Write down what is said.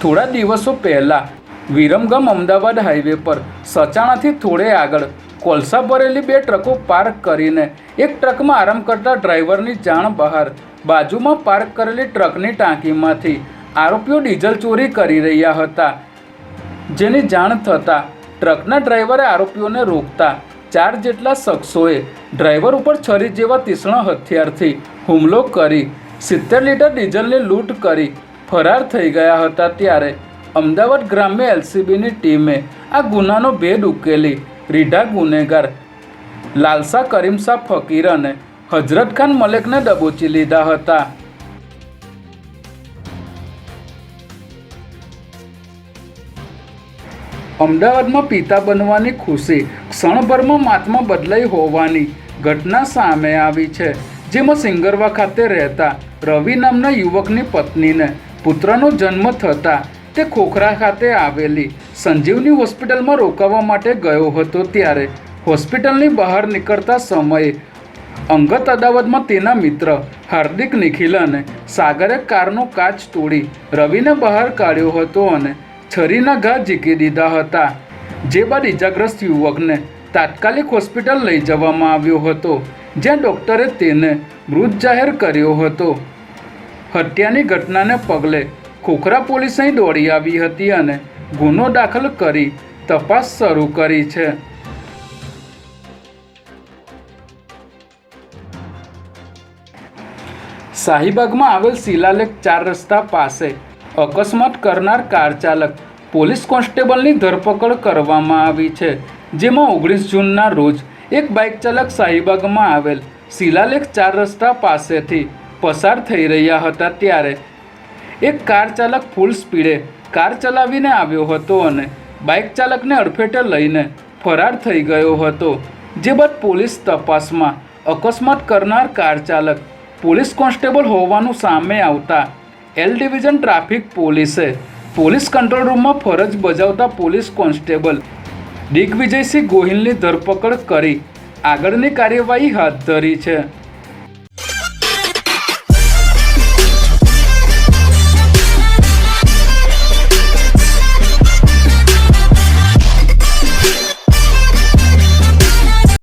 થોડા દિવસો પહેલાં વિરમગામ અમદાવાદ હાઈવે પર સચાણાથી થોડે આગળ કોલસા ભરેલી બે ટ્રકો પાર્ક કરીને એક ટ્રકમાં આરામ કરતા ડ્રાઈવરની જાણ બહાર બાજુમાં પાર્ક કરેલી ટ્રકની ટાંકીમાંથી આરોપીઓ ડીઝલ ચોરી કરી રહ્યા હતા. જેની જાણ થતાં ટ્રકના ડ્રાઈવરે આરોપીઓને રોકતા ચાર જેટલા શખ્સોએ ડ્રાઈવર ઉપર છરી જેવા તીક્ષ્ણ હથિયારથી હુમલો કરી સિત્તેર લીટર ડીઝલની લૂંટ કરી ફરાર થઈ ગયા હતા ત્યારે અમદાવાદ ગ્રામ્ય એલસીબીની ટીમે આ ગુનાનો ભેદ ઉકેલી. રીઢા ગુનેગાર લાલસા કરીમશા ફકીર અને હજરત ખાન મલેકને દબોચી લીધા હતા. અમદાવાદમાં પિતા બનવાની ખુશી ક્ષણભરમાં માતમાં બદલાઈ હોવાની ઘટના સામે આવી છે. જેમાં સિંગરવા ખાતે રહેતા રવિ નામના યુવકની પત્નીને પુત્રનો જન્મ થતાં તે ખોખરા ખાતે આવેલી સંજીવની હોસ્પિટલમાં રોકાવા માટે ગયો હતો ત્યારે હોસ્પિટલની બહાર નીકળતા સમયે અંગત અદાવતમાં તેના મિત્ર હાર્દિક નિખિલ અને સાગરે કારનો કાચ તોડી રવિને બહાર કાઢ્યો હતો અને છરીના ઘા ઝીકી દીધા હતા, જે બાદ ઇજાગ્રસ્ત યુવકને તાત્કાલિક હોસ્પિટલ લઈ જવામાં આવ્યો હતો, જ્યાં ડૉક્ટરે તેને મૃત જાહેર કર્યો હતો. હત્યાની ઘટનાને પગલે ખોખરા પોલીસ અહીં દોડી આવી હતી અને ગુનો દાખલ કરી તપાસ શરૂ કરી છે. શાહીબાગમાં આવેલ શિલાલેખ ચાર રસ્તા પાસે અકસ્માત કરનાર કાર ચાલક પોલીસ કોન્સ્ટેબલની ધરપકડ કરવામાં આવી છે, જેમાં ઓગણીસ જૂનના રોજ એક બાઇક ચાલક શાહીબાગમાં આવેલ શિલાલેખ ચાર રસ્તા પાસેથી પસાર થઈ રહ્યા હતા ત્યારે એક કાર ચાલક ફૂલ સ્પીડે કાર ચલાવીને આવ્યો હતો અને બાઇક ચાલકને અડફેટે લઈને ફરાર થઈ ગયો હતો. જે બાદ પોલીસ તપાસમાં અકસ્માત કરનાર કાર ચાલક પોલીસ કોન્સ્ટેબલ હોવાનું સામે આવતા એલ ડિવિઝન ટ્રાફિક પોલીસે પોલીસ કંટ્રોલ રૂમમાં ફરજ બજાવતા પોલીસ કોન્સ્ટેબલ દિગ્વિજયસિંહ ગોહિલની ધરપકડ કરી આગળની કાર્યવાહી હાથ ધરી છે.